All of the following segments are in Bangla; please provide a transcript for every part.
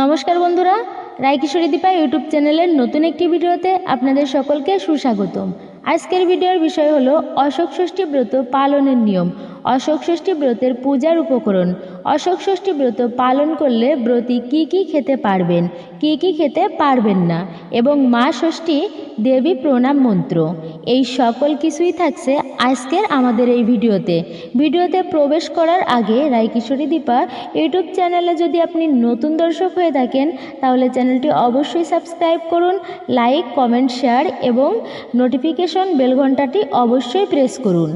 নমস্কার বন্ধুরা, রায়কিশোরী দীপা ইউটিউব চ্যানেলের নতুন একটি ভিডিওতে আপনাদের সকলকে সুস্বাগতম। আজকের ভিডিওর বিষয় হলো অশোক ষষ্ঠী ব্রত পালনের নিয়ম। অশোক ষষ্ঠী ব্রতের পূজার উপকরণ। অশোক ষষ্ঠী ব্রত পালন করলে ব্রতী কি কি খেতে পারবেন, কি কি খেতে পারবেন না এবং মা ষষ্ঠী দেবী প্রণাম মন্ত্র। এই সকল কিছুই থাকছে আজকের আমাদের এই ভিডিওতে। ভিডিওতে প্রবেশ করার আগে রায়কিশোরী দীপা ইউটিউব চ্যানেলে যদি আপনি নতুন দর্শক হয়ে থাকেন, তাহলে চ্যানেলটি অবশ্যই সাবস্ক্রাইব করুন, লাইক, কমেন্ট, শেয়ার এবং নোটিফিকেশন বেল ঘন্টাটি অবশ্যই প্রেস করুন।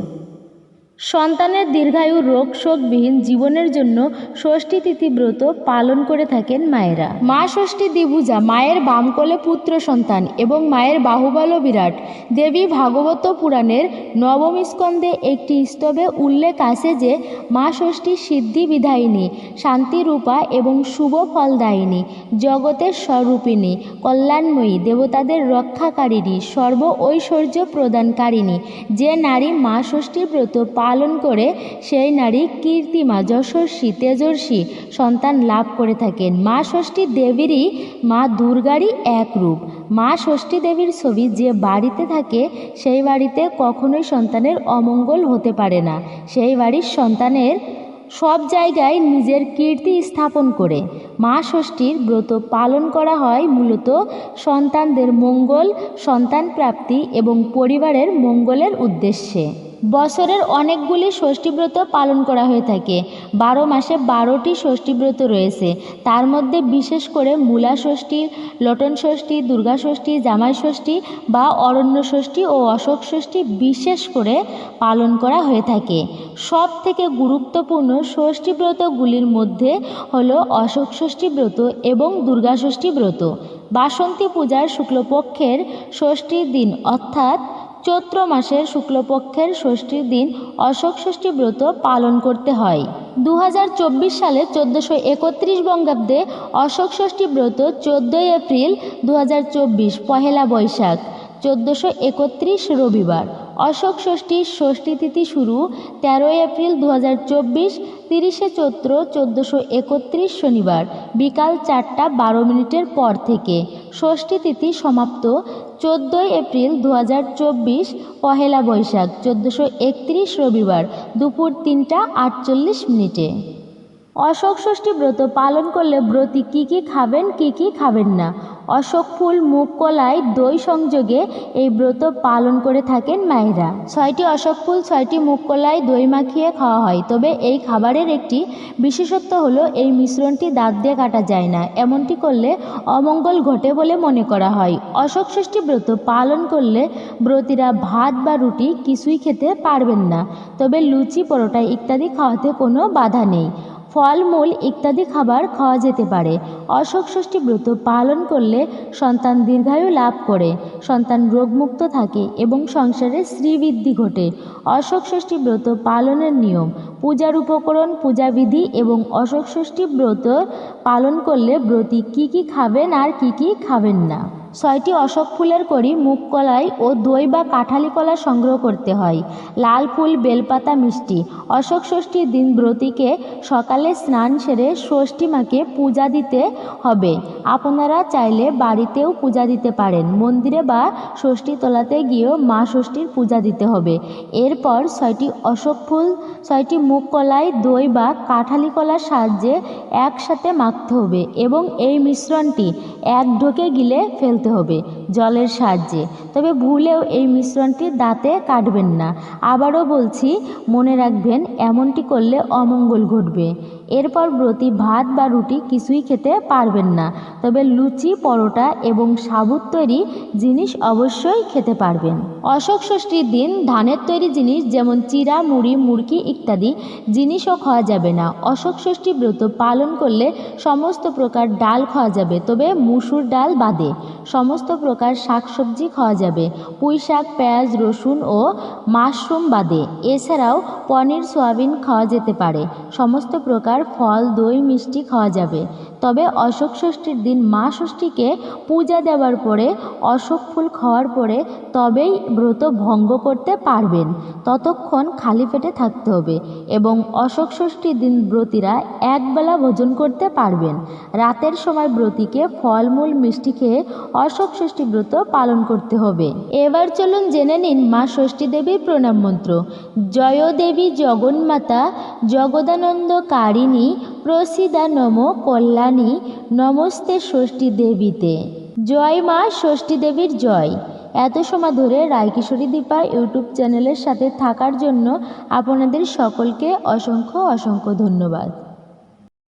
সন্তানের দীর্ঘায়ু রোগ শোকবিহীন জীবনের জন্য ষষ্ঠী তিথি ব্রত পালন করে থাকেন মায়েরা। মা ষষ্ঠী দ্বিভুজা, মায়ের বামকলে পুত্র সন্তান এবং মায়ের বাহুবল বিরাট। দেবী ভাগবত পুরাণের নবম স্কন্ধে একটি স্তবে উল্লেখ আছে যে, মা ষষ্ঠী সিদ্ধি বিধায়িনী শান্তিরূপা এবং শুভ ফলদায়িনী, জগতের স্বরূপিণী, কল্যাণময়ী, দেবতাদের রক্ষাকারিণী, সর্ব ঐশ্বর্য প্রদানকারিণী। যে নারী মা ষষ্ঠী ব্রত পালন করে সেই নারী কীর্তিমা যশস্বী তেজস্বী সন্তান লাভ করে থাকেন। মা ষষ্ঠী দেবীরই মা দুর্গারই এক রূপ। মা ষষ্ঠী দেবীর ছবি যে বাড়িতে থাকে, সেই বাড়িতে কখনোই সন্তানের অমঙ্গল হতে পারে না। সেই বাড়ির সন্তানের সব জায়গায় নিজের কীর্তি স্থাপন করে। মা ষষ্ঠীর ব্রত পালন করা হয় মূলত সন্তানদের মঙ্গল, সন্তান প্রাপ্তি এবং পরিবারের মঙ্গলের উদ্দেশ্যে। বছরের অনেকগুলি ষষ্ঠীব্রত পালন করা হয়ে থাকে। বারো মাসে বারোটি ষষ্ঠীব্রত রয়েছে। তার মধ্যে বিশেষ করে মূলা ষষ্ঠী, লটন ষষ্ঠী, দুর্গা ষষ্ঠী, জামাই ষষ্ঠী বা অরণ্য ষষ্ঠী ও অশোক ষষ্ঠী বিশেষ করে পালন করা হয়ে থাকে। সব থেকে গুরুত্বপূর্ণ ষষ্ঠীব্রতগুলির মধ্যে হলো অশোক ষষ্ঠী ব্রত এবং দুর্গা ষষ্ঠী ব্রত। বাসন্তী পূজার শুক্লপক্ষের ষষ্ঠীর দিন অর্থাৎ চৈত্র মাসের শুক্লপক্ষের ষষ্ঠীর দিন অশোক ষষ্ঠী ব্রত পালন করতে হয়। দু হাজার চব্বিশ সালে চোদ্দোশো একত্রিশ বঙ্গাব্দে অশোক ষষ্ঠী ব্রত চোদ্দোই এপ্রিল দু হাজার চব্বিশ, পহেলা বৈশাখ, চোদ্দোশো একত্রিশ রবিবার। অশোক ষষ্ঠীর ষষ্ঠী তিথি শুরু তেরোই এপ্রিল দু হাজার চব্বিশ, তিরিশে চৈত্র চোদ্দোশো একত্রিশ শনিবার, বিকাল চারটা বারো মিনিটের পর থেকে। ষষ্ঠী তিথি সমাপ্ত চোদ্দোই এপ্রিল দু হাজার চব্বিশ পহেলা বৈশাখ চোদ্দোশো একত্রিশ রবিবার দুপুর তিনটা আটচল্লিশ মিনিটে। অশোক ষষ্ঠী ব্রত পালন করলে ব্রতী কী কী খাবেন, কী কী খাবেন না? অশোক ফুল, মুগ কলাই, দই সংযোগে এই ব্রত পালন করে থাকেন মায়েরা। ছয়টি অশোক ফুল, ছয়টি মুগ কলাই, দই মাখিয়ে খাওয়া হয়। তবে এই খাবারের একটি বিশেষত্ব হলো এই মিশ্রণটি দাঁত দিয়ে কাটা যায় না। এমনটি করলে অমঙ্গল ঘটে বলে মনে করা হয়। অশোক ষষ্ঠী ব্রত পালন করলে ব্রতীরা ভাত বা রুটি কিছুই খেতে পারবেন না। তবে লুচি, পরোটা ইত্যাদি খাওয়াতে কোনো বাধা নেই। ফলমূল ইত্যাদি খাবার খাওয়া যেতে পারে। অশোক ষষ্ঠী ব্রত পালন করলে সন্তান দীর্ঘায়ু লাভ করে, সন্তান রোগমুক্ত থাকে এবং সংসারে শ্রীবৃদ্ধি ঘটে। অশোক ষষ্ঠী ব্রত পালনের নিয়ম, পূজার উপকরণ, পূজাবিধি এবং অশোক ষষ্ঠী ব্রত পালন করলে ব্রতী কি কি খাবেন আর কি কি খাবেন না। ছয়টি অশোক ফুলের করি মুখ কলাই ও দই বা কাঁঠালি কলা সংগ্রহ করতে হয়। লাল ফুল, বেলপাতা মিষ্টি। অশোক ষষ্ঠীর দিন ব্রতীকে সকালে স্নান সেরে ষষ্ঠী মাকে পূজা দিতে হবে। আপনারা চাইলে বাড়িতেও পূজা দিতে পারেন। মন্দিরে বা ষষ্ঠী তোলাতে গিয়েও মা ষষ্ঠীর পূজা দিতে হবে। এরপর ছয়টি অশোক ফুল, ছয়টি মুখ কলাই, দই বা কাঁঠালি কলার সাহায্যে একসাথে মাখতে হবে এবং এই মিশ্রণটি এক ঢোকে গিলে ফেলতে হবে জলের সাহায্যে। তবে ভুলেও এই মিশ্রণটি দাঁতে কাটবেন না। আবারও বলছি, মনে রাখবেন, এমনটি করলে অমঙ্গল ঘটবে। এরপর ব্রতী ভাত বা রুটি কিছুই খেতে পারবেন না। তবে লুচি, পরোটা এবং সাবুত তৈরি জিনিস অবশ্যই খেতে পারবেন। অশোক ষষ্ঠীর দিন ধানের তৈরি জিনিস যেমন চিরা, মুড়ি, মুরকি ইত্যাদি জিনিসও খাওয়া যাবে না। অশোক ষষ্ঠী ব্রত পালন করলে সমস্ত প্রকার ডাল খাওয়া যাবে, তবে মুসুর ডাল বাদে সমস্ত প্রকার শাকসবজি খাওয়া যাবে। পুঁই শাক, পেঁয়াজ, রসুন ও মাশরুম বাদে। এছাড়াও পনির, সয়াবিন খাওয়া যেতে পারে। সমস্ত প্রকার ফল দই মিষ্টি খাওয়া যাবে। তবে অশোক ষষ্ঠীর দিন মা ষষ্ঠীকে পূজা দেওয়ার পরে, অশোক ফুল খাওয়ার পরে তবেই ব্রত ভঙ্গ করতে পারবেন। ততক্ষণ খালি পেটে থাকতে হবে এবং অশোক ষষ্ঠীর দিন ব্রতীরা একবেলা ভোজন করতে পারবেন। রাতের সময় ব্রতীকে ফলমূল, মিষ্টি খেয়ে অশোক ষষ্ঠী ব্রত পালন করতে হবে। এবার চলুন জেনে নিন মা ষষ্ঠী দেবীর প্রণাম মন্ত্র। জয় দেবী জগন্মাতা, জগদানন্দ কারিণী প্রসিদা নম কল্যাণী নমস্তে ষষ্ঠী দেবীতে। জয় মা, ষষ্ঠী দেবীর জয়। এত সময় ধরে রায়কিশোরী দীপা ইউটিউব চ্যানেলের সাথে থাকার জন্য আপনাদের সকলকে অসংখ্য অসংখ্য ধন্যবাদ।